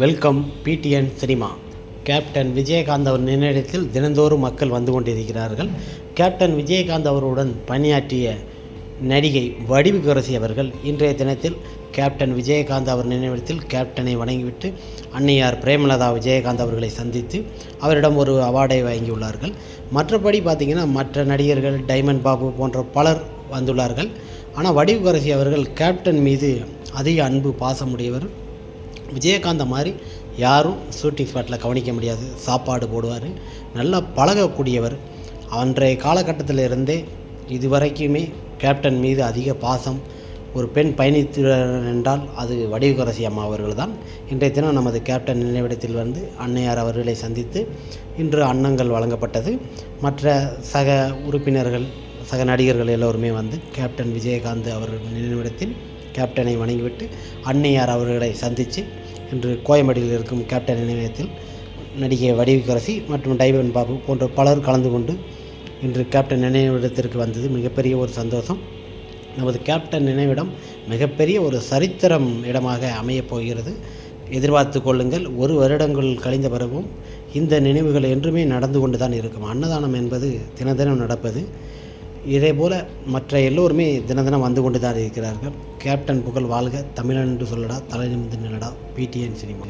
Welcome PTN cinema captain Vijayakanth அவர் நினைவிடத்தில் தினந்தோறும் மக்கள் வந்து கொண்டிருக்கிறார்கள். கேப்டன் விஜயகாந்த் அவருடன் பணியாற்றிய நடிகை வடிவுக்கரசி அவர்கள் இன்றைய தினத்தில் கேப்டன் விஜயகாந்த் அவர் நினைவிடத்தில் கேப்டனை வணங்கிவிட்டு அன்னையார் பிரேமலதா விஜயகாந்த் அவர்களை சந்தித்து அவரிடம் ஒரு அவார்டை வாங்கியுள்ளார்கள் மற்றபடி பார்த்திங்கன்னா மற்ற நடிகர்கள் டைமண்ட் பாபு போன்ற பலர் வந்துள்ளார்கள். ஆனால் வடிவுக்கரசி அவர்கள் கேப்டன் மீது அதிக அன்பு பாசமுடையவர். விஜயகாந்த மாதிரி யாரும் ஷூட்டிங் ஸ்பாட்டில் கவனிக்க முடியாது. சாப்பாடு போடுவார். நல்லா பழகக்கூடியவர். அன்றைய காலகட்டத்தில் இருந்தே இதுவரைக்குமே கேப்டன் மீது அதிக பாசம். ஒரு பெண் பயணித்துள்ளார் என்றால் அது வடிவகரசி அம்மா அவர்கள் தான் இன்றைய தினம் நமது கேப்டன் நினைவிடத்தில் வந்து அன்னையார் அவர்களை சந்தித்து இன்று அன்னங்கள் வழங்கப்பட்டது. மற்ற சக உறுப்பினர்கள் சக நடிகர்கள் எல்லோருமே வந்து கேப்டன் விஜயகாந்த் அவர்கள் நினைவிடத்தில் கேப்டனை வணங்கிவிட்டு அன்னையார் அவர்களை சந்தித்து இன்று கோயம்பேடியில் இருக்கும் கேப்டன் நினைவிடத்தில் நடிகை வடிவுக்கரசி மற்றும் டைவன் பாபு போன்ற பலர் கலந்து கொண்டு இன்று கேப்டன் நினைவிடத்திற்கு வந்தது மிகப்பெரிய ஒரு சந்தோஷம். நமது கேப்டன் நினைவிடம் மிகப்பெரிய ஒரு சரித்திரம் இடமாக அமையப் போகிறது. எதிர்பார்த்து கொள்ளுங்கள் ஒரு வருடங்கள் கழிந்த பிறகும் இந்த நினைவுகள் என்றுமே நடந்து கொண்டு தான் இருக்கும். அன்னதானம் என்பது தின தினம் இதே போல் மற்ற எல்லோருமே தின தினம் வந்து கொண்டு தான் இருக்கிறார்கள். கேப்டன் புகழ் வாழ்க. தமிழன் என்று சொல்லடா தலை நிமிர்ந்து நிலடா பிடிஎன் சினிமா.